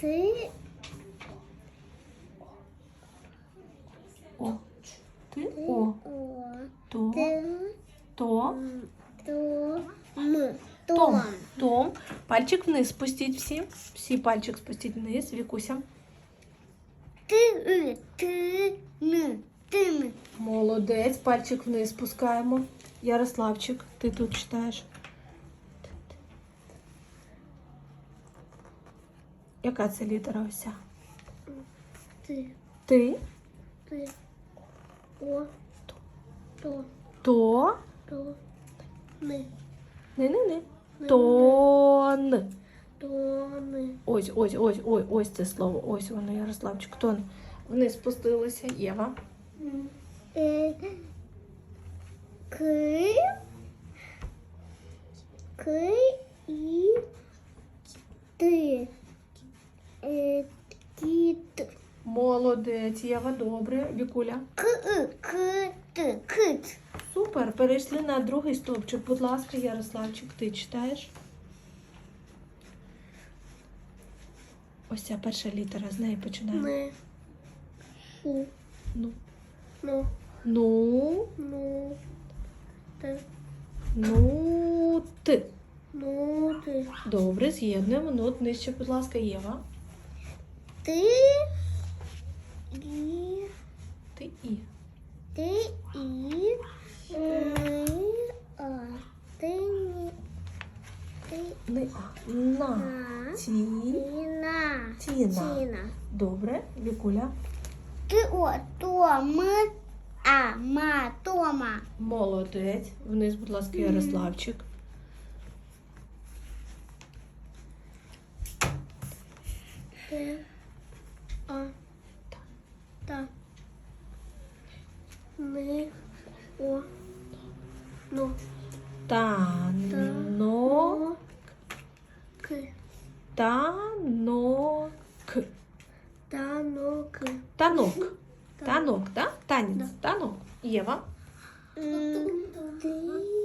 Ти. О. Ти О. То. То. То. М. Том. Том. Пальчик вниз спустіть всі. Всі пальчик спустіть вниз. Вікуся. Ти. Ти. Н. Тин. Молодець. Пальчик вниз спускаємо. Ярославчик, ти тут читаєш. Яка це літера ось ця? Ти. Ти. Ти. О. То. То. То. Ни. Не-не-не. Тон. То. Ни. Ось, ось, ось, ось, ось це слово. Ось воно, Ярославчик. Тон. Вниз спустилися. Єва. Е. Ки. Ки. І. Ти. Молодець, Єва, добре. Вікуля. К. К. Т. Кит. Супер. Перейшли на другий стовпчик. Будь ласка, Ярославчик, ти читаєш? Ось ця перша літера, з неї починаємо. Ми. У. Ну. Ну. Ну, Ну. Ти. ну, ти. Ну. Ти. Добре, з'єднуємо. Ну, нижче, будь ласка, Єва. Ти. І. Ти і. Ти. І. Ми. А. Ти. Ні. Ти. Не а. На. На. Ті. Тіна. Тіна. Тіна. Добре, Вікуля. Ти о, то, ми, а, ма, тома. Молодець. Вниз, будь ласка, Ярославчик. Ти, о, но. Та, но. К. Танок. Танок. Танок. Танок, да? Танец. Танок. Ева. Ты